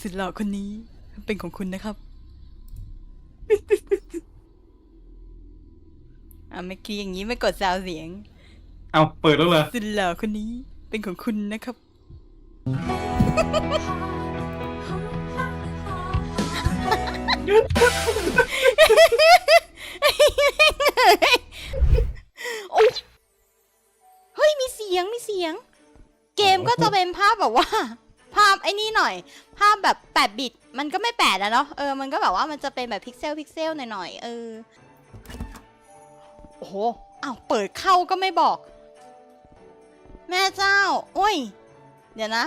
สุดหล่อคนนี้เป็นของคุณนะครับอะเมื่อกี้อย่างนี้ไม่กดซาวเสียง เอาเปิดแล้วเหรอสุดหล่อคนนี้เป็นของคุณนะครับ โอ้เฮ้ยมีเสียงมีเสียง เกมก็จะเป็นภาพแบบว่า ภาพไอ้นี่หน่อย ภาพแบบแปดบิตมันก็ไม่แปดแล้วเนาะเออมันก็แบบว่ามันจะเป็นแบบพิกเซลพิกเซลหน่อยๆเออโอ้โหอ้าวเปิดเข้าก็ไม่บอก แม่เจ้าโอ้ย เดี๋ยวนะ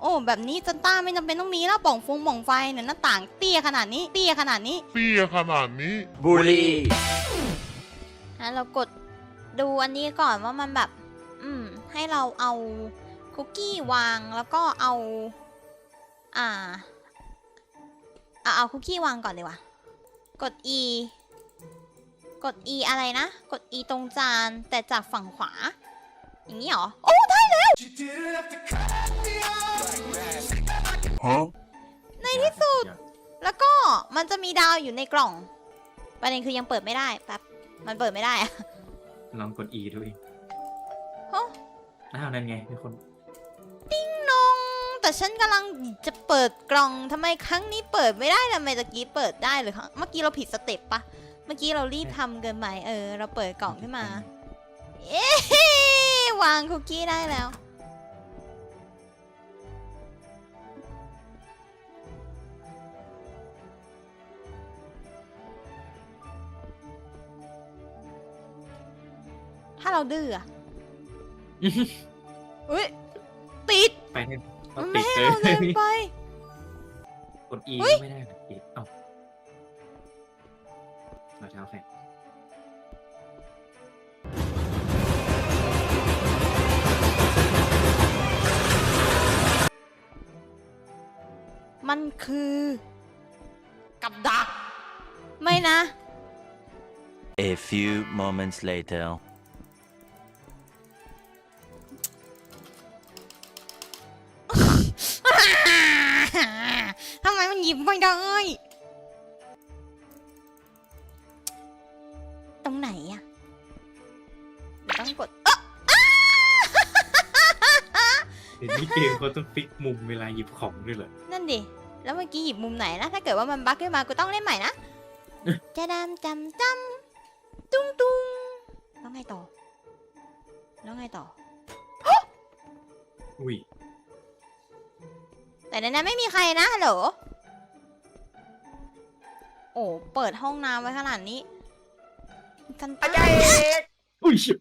โอ้แบบนี้จันต้าไม่จำเป็นต้องมีแล้วป่องฟงป่องไฟเนี่ยหน้าต่างเตี้ยขนาดนี้เตี้ยขนาดนี้เตี้ยขนาดนี้ บุรีอะเรากดดูอันนี้ก่อนว่ามันแบบ อืม ให้เราเอา คุกกี้วางแล้วก็เอา อ่าเอาเอาคุกกี้วางก่อนดีกว่ากด E กด E อะไรนะ กด E ตรงจานแต่จากฝั่งขวา อย่างนี้เหรอ โอ้ได้แล้ว Huh? ในที่สุด แล้วก็มันจะมีดาวอยู่ในกล่องประเด็นคือยังเปิดไม่ได้แป๊บมันเปิดไม่ได้อะลองกด E ดูเองฮะอ้าวนั่นไงมีคนนงแต่ ฉันกำลังจะเปิดกล่องทำไมครั้งนี้เปิดไม่ได้ทำไมตะกี้เปิดได้หรือครั้งเมื่อกี้เราผิดสเต็ปปะเมื่อกี้เรารีบทำเกินไปเออ เราเปิดกล่องขึ้นมา เอ๊ะวางคุกกี้ได้แล้ว ถ้าเราดื้ออะอุ้ยติดไป เนี่ยมัเอานปิไม่ดให้เลยเราเดินไป กด E เฮ้ย ก็ไม่ได้นะปิดเอ้าเราเช้าแข่งมันคือ กับดัก ไม่นะ A few moments later หยิบไม่ได้ ตรงไหนอะเดี๋ยวต้องกดเอ๊ะเดี๋ยวนี้เกมเขาต้องฟิกมุมเวลาหยิบของด้วยเหรอนั่นดิ แล้วเมื่อกี้หยิบมุมไหนนะ ถ้าเกิดว่ามันบั๊กขึ้นมากูต้องเล่นใหม่นะเอ๊ะจะดำจำจำตุ้งตุ้งแล้วไงต่อ แล้วไงต่อ อุ้ย แต่ในนั้นไม่มีใครนะฮัลโหล โอ้เปิดห้องน้ำไว้ขนาดนี้กันตาอุ้ยชิบ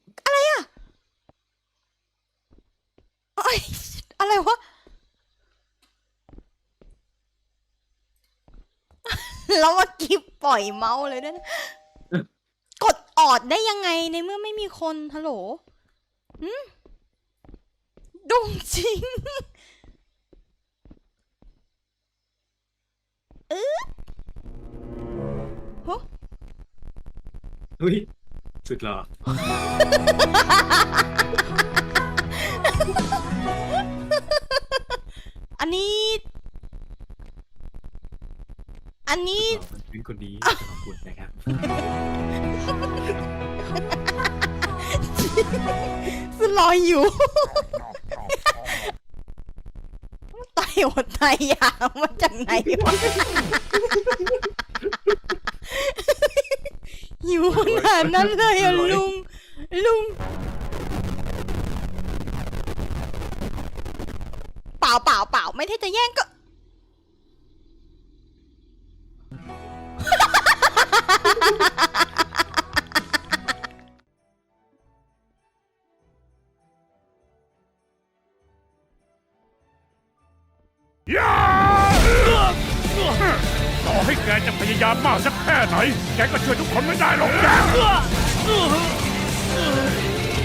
โอ๊ยอะไรวะ แล้วเมื่อกี้ปล่อยเมาส์เลยด้วยนะกดออดได้ยังไงในเมื่อไม่มีคนฮัลโหลหืมดุงจริง อุ้ยสุดหล่ออันนี้ อันนี้หล่อมันเป็นคนนี้ขอบคุณนะครับ สลอยอยู่ ไตหดไตยางมาจากไหนวะหิ วขนาดนั้นเลยอะลุง ลุง เปล่าเปล่าเปล่าไม่ได้จะแย่งก็ แกจะพยายามมากสักแค่ไหน แกก็ช่วยทุกคนไม่ได้หรอกนะ